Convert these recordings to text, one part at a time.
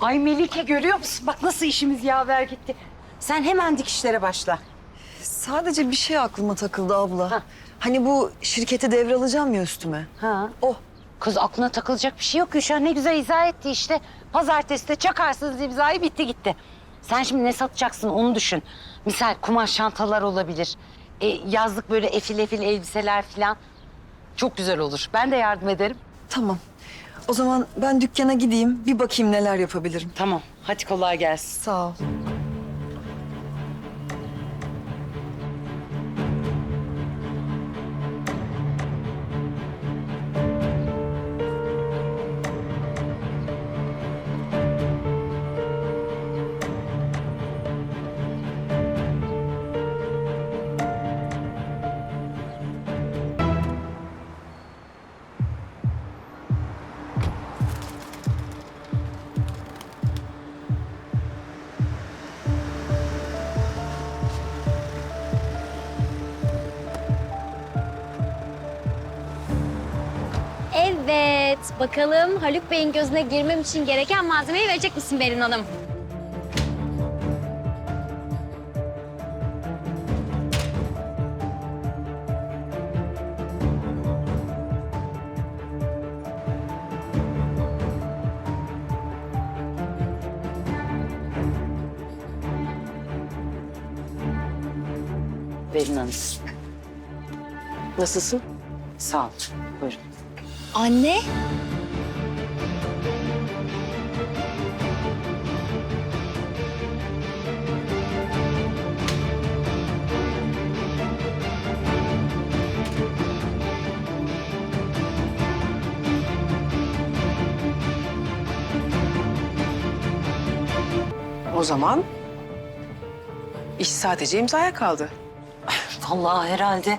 Ay Melike görüyor musun? Bak nasıl işimiz yaver gitti. Sen hemen dikişlere başla. Sadece bir şey aklıma takıldı abla. Ha. Hani bu şirketi devralacağım ya üstüme. Ha. O. Kız aklına takılacak bir şey yok Gülşen. Ne güzel izah etti işte. Pazartesi de çakarsınız imzayı bitti gitti. Sen şimdi ne satacaksın onu düşün. Misal kumaş çantalar olabilir. E, yazlık böyle efil efil elbiseler falan. Çok güzel olur. Ben de yardım ederim. Tamam. O zaman ben dükkana gideyim bir bakayım neler yapabilirim. Tamam. Hadi kolay gelsin. Sağ ol. Evet, bakalım Haluk Bey'in gözüne girmem için gereken malzemeyi verecek misin Berin Hanım? Berin Hanım. Nasılsın? Sağ ol. Buyurun. Anne? O zaman iş sadece imzaya kaldı. Vallahi herhalde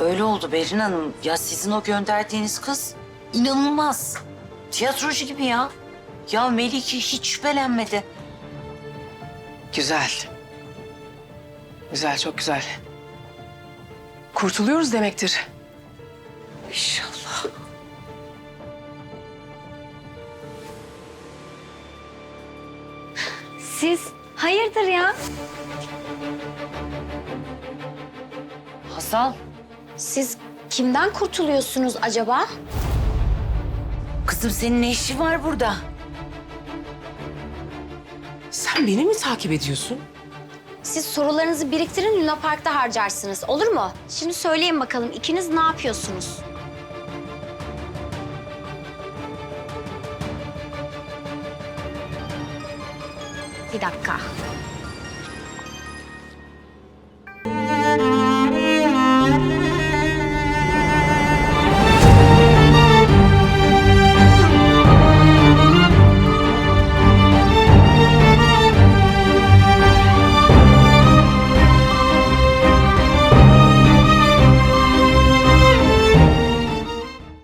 öyle oldu Berin Hanım. Ya sizin o gönderdiğiniz kız inanılmaz. Tiyatrocu gibi ya. Ya Melike hiç şüphelenmedi. Güzel. Güzel, çok güzel. Kurtuluyoruz demektir. İnşallah. Siz hayırdır ya? Hasan, Siz kimden kurtuluyorsunuz acaba? kızım senin ne işin var burada? Sen beni mi takip ediyorsun? Siz sorularınızı biriktirin Luna Park'ta harcarsınız. Olur mu? Şimdi söyleyin bakalım ikiniz ne yapıyorsunuz? Bir dakika.